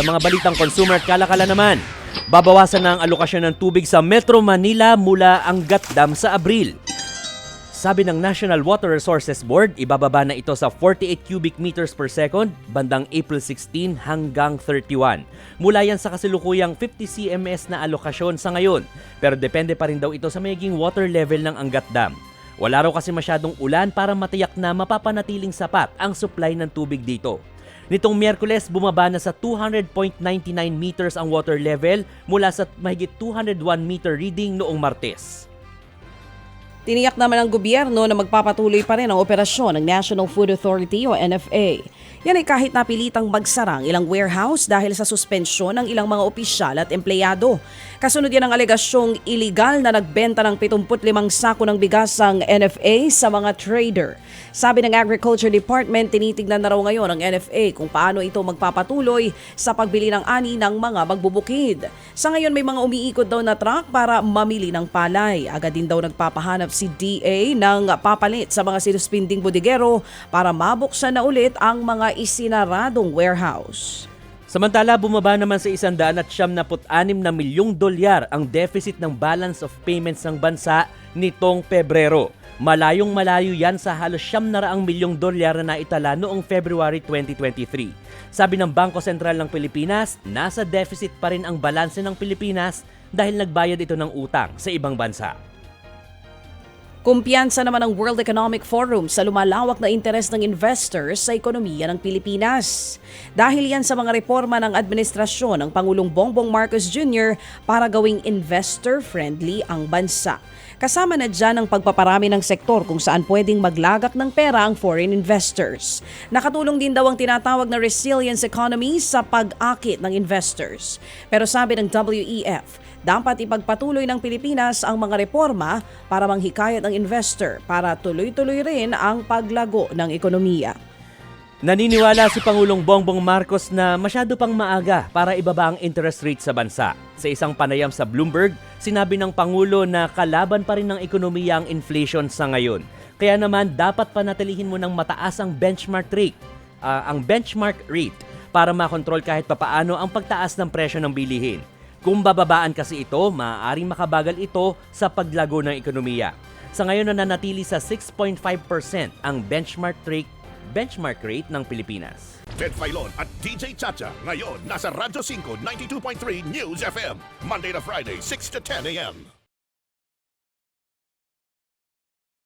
Sa mga balitang consumer at kalakala naman, babawasan na ang alokasyon ng tubig sa Metro Manila mula ang Dam sa Abril. Sabi ng National Water Resources Board, ibababa na ito sa 48 cubic meters per second bandang April 16 hanggang 31. Mula yan sa kasilukuyang 50 CMS na alokasyon sa ngayon. Pero depende pa rin daw ito sa magiging water level ng Angat Dam. Wala raw kasi masyadong ulan para matiyak na mapapanatiling sapat ang supply ng tubig dito. Nitong Miyerkules, bumaba na sa 200.99 meters ang water level mula sa mahigit 201 meter reading noong Martes. Tiniyak naman ng gobyerno na magpapatuloy pa rin ang operasyon ng National Food Authority o NFA. Yan ay kahit napilitang magsarang ilang warehouse dahil sa suspensyon ng ilang mga opisyal at empleyado. Kasunod yan ang alegasyong iligal na nagbenta ng 75 sako ng bigas ang NFA sa mga trader. Sabi ng Agriculture Department, tinitignan na raw ngayon ng NFA kung paano ito magpapatuloy sa pagbili ng ani ng mga magbubukid. Sa ngayon may mga umiikot daw na truck para mamili ng palay. Agad din daw nagpapahanap si DA ng papalit sa mga sinuspinding bodigero para mabuksan na ulit ang mga isinaradong warehouse. Samantala, bumaba naman sa 176 na milyong dolyar ang deficit ng balance of payments ng bansa nitong Pebrero. Malayong malayo yan sa halos siyam na raang milyong dolyar na naitala noong February 2023. Sabi ng Bangko Sentral ng Pilipinas, nasa deficit pa rin ang balanse ng Pilipinas dahil nagbayad ito ng utang sa ibang bansa. Kumpiyansa naman ng World Economic Forum sa lumalawak na interes ng investors sa ekonomiya ng Pilipinas. Dahil yan sa mga reforma ng administrasyon ng Pangulong Bongbong Marcos Jr. para gawing investor-friendly ang bansa. Kasama na dyan ang pagpaparami ng sektor kung saan pwedeng maglagak ng pera ang foreign investors. Nakatulong din daw ang tinatawag na resilience economy sa pag-akit ng investors. Pero sabi ng WEF, dapat ipagpatuloy ng Pilipinas ang mga reforma para manghikayat ang investor para tuloy-tuloy rin ang paglago ng ekonomiya. Naniniwala si Pangulong Bongbong Marcos na masyado pang maaga para ibaba ang interest rate sa bansa. Sa isang panayam sa Bloomberg, sinabi ng Pangulo na kalaban pa rin ng ekonomiya ang inflation sa ngayon. Kaya naman dapat panatilihin mo ng mataas ang benchmark rate, ah, ang benchmark rate para makontrol kahit papaano ang pagtaas ng presyo ng bilihin. Kung bababaan kasi ito, maaaring makabagal ito sa paglago ng ekonomiya. Sa ngayon nananatili sa 6.5% ang benchmark rate benchmark rate ng Pilipinas. Ted Filon at DJ Chacha. Ngayon, nasa Radyo 5, 92.3 News FM. Monday to Friday, 6 to 10 a.m.